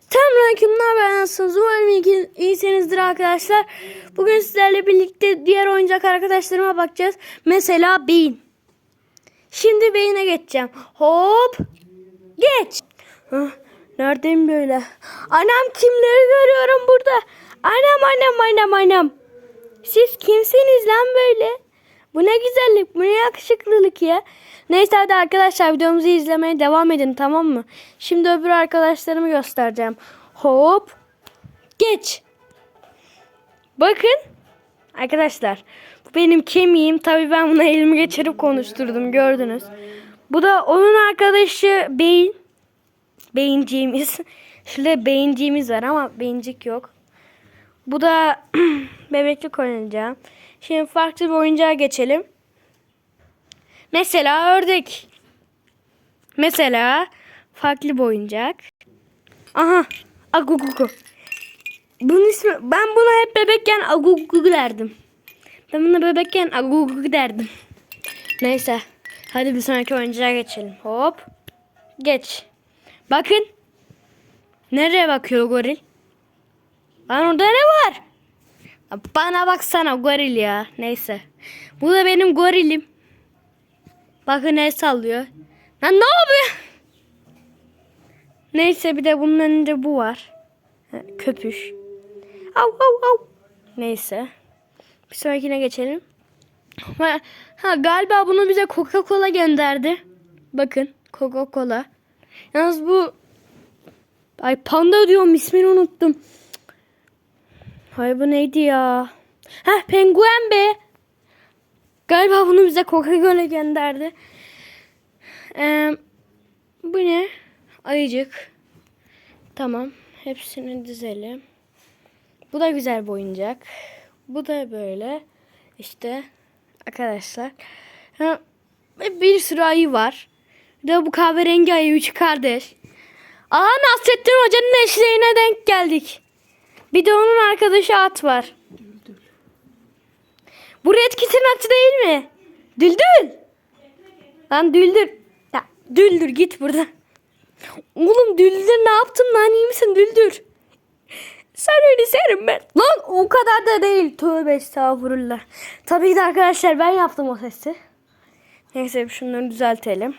Selamünaleykümler ben nasılsınız? Umarım iyi, iyisinizdir arkadaşlar. Bugün sizlerle birlikte diğer oyuncak arkadaşlarıma bakacağız. Mesela beyin. Şimdi beyine geçeceğim. Hop. Geç. Neredeyim böyle? Anam kimleri görüyorum burada? Anam anam anam anam. Siz kimsiniz lan böyle? Bu ne güzellik, bu ne yakışıklılık ya. Neyse hadi arkadaşlar videomuzu izlemeye devam edin tamam mı? Şimdi öbür arkadaşlarımı göstereceğim. Hop. Geç. Bakın. Arkadaşlar. Bu benim kemiğim. Tabii ben buna elimi geçirip konuşturdum gördünüz. Bu da onun arkadaşı beyin. Beyinciğimiz. Şurada beyinciğimiz var ama beyincik yok. Bu da bebeklik oynayacağım. Şimdi farklı bir oyuncağa geçelim. Mesela ördek. Mesela farklı bir oyuncak. Aha. Agugugu. Bunun ismi ben buna hep bebekken agugugu derdim. Ben buna bebekken agugugu derdim. Neyse. Hadi bir sonraki oyuncağa geçelim. Hop. Geç. Bakın. Nereye bakıyor goril? Lan orada ne var? Bana baksana goril ya. Neyse. Bu da benim gorilim. Bakın el sallıyor. Lan ne yapıyor? Neyse bir de bunun önünde bu var. Köpüş. Au au au. Neyse. Bir sonrakine geçelim. Ha, galiba bunu bize Coca-Cola gönderdi. Bakın Coca-Cola. Yalnız bu Ay panda diyorum ismini unuttum. Hay bu neydi ya? Heh penguen be. Galiba bunu bize Coca-Cola gönderdi. Ee, bu ne? Ayıcık. Tamam. Hepsini dizelim. Bu da güzel bir oyuncak. Bu da böyle. İşte arkadaşlar. Ha, bir sürü ayı var. Bir de bu kahverengi ayı üç kardeş. Aa Nasrettin Hoca'nın eşeğine denk geldik. Bir de onun arkadaşı at var. Bu Red Kit'in atı değil mi? Düldül. Lan Düldül. Ya, Düldür git buradan. Oğlum Düldür ne yaptın lan iyi misin Düldür? Sen öyle serim ben. Lan o kadar da değil. Tövbe estağfurullah. Tabii ki de arkadaşlar ben yaptım o sesi. Neyse şunları düzeltelim.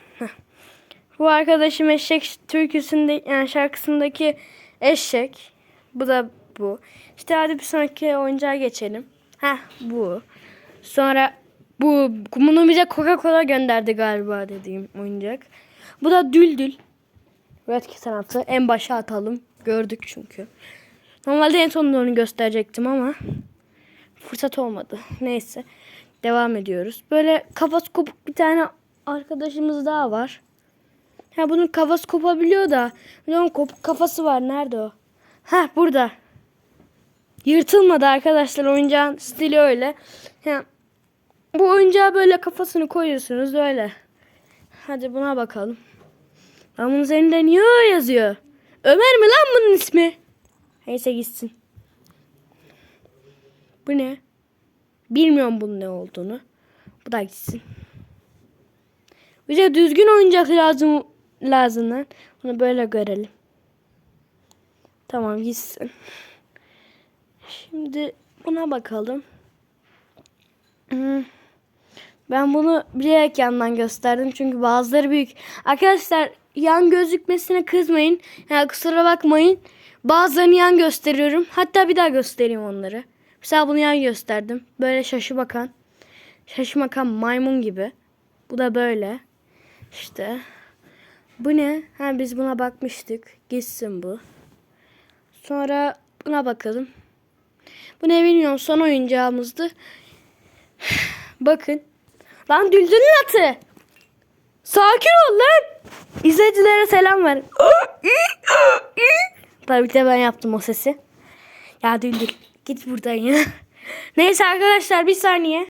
Bu arkadaşım eşek türküsünde yani şarkısındaki eşek. Bu da bu. İşte hadi bir sonraki oyuncağa geçelim. Heh bu. Sonra bu bunu bize Coca-Cola gönderdi galiba dediğim oyuncak. Bu da Düldül. Red Kitten atı. En başa atalım. Gördük çünkü. Normalde en sonunda onu gösterecektim ama fırsat olmadı. Neyse. Devam ediyoruz. Böyle kafası kopuk bir tane arkadaşımız daha var. Ha bunun kafası kopabiliyor da. Onun kopuk kafası var. Nerede o? Ha burada. Yırtılmadı arkadaşlar. Oyuncağın stili öyle. Ha, bu oyuncağa böyle kafasını koyuyorsunuz öyle. Hadi buna bakalım. Lan bunun üzerinde niye öyle yazıyor? Ömer mi lan bunun ismi? Neyse gitsin. Bu ne? Bilmiyorum bunun ne olduğunu. Bu da gitsin. Bize düzgün oyuncak lazım lazım lan. Bunu böyle görelim. Tamam gitsin. Şimdi buna bakalım. Hmm. Ben bunu bilerek yandan gösterdim çünkü bazıları büyük. Arkadaşlar yan gözükmesine kızmayın. Yani kusura bakmayın. Bazılarını yan gösteriyorum. Hatta bir daha göstereyim onları. Mesela bunu yan gösterdim. Böyle şaşı bakan. Şaşı bakan maymun gibi. Bu da böyle. İşte. Bu ne? Ha biz buna bakmıştık. Gitsin bu. Sonra buna bakalım. Bu ne bilmiyorum. Son oyuncağımızdı. Bakın. Lan Düldül'ün atı. Sakin ol lan. İzleyicilere selam ver. Tabii ki de ben yaptım o sesi. Ya Düldül git buradan ya. Neyse arkadaşlar bir saniye.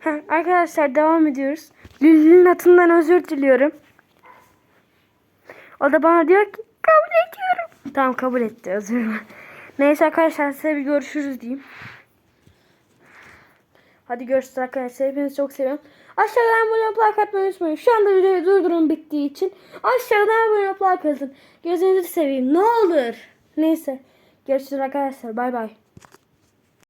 Ha, arkadaşlar devam ediyoruz. Düldül'ün atından özür diliyorum. O da bana diyor ki kabul ediyorum. Tamam kabul etti özür dilerim. Neyse arkadaşlar size bir görüşürüz diyeyim. Hadi görüşürüz arkadaşlar. Hepinizi çok seviyorum. Aşağıdan abone olup like atmayı unutmayın. Şu anda videoyu durdurun bittiği için. Aşağıdan abone olup like atın. Gözünüzü seveyim. Ne olur. Neyse. Görüşürüz arkadaşlar. Bay bay.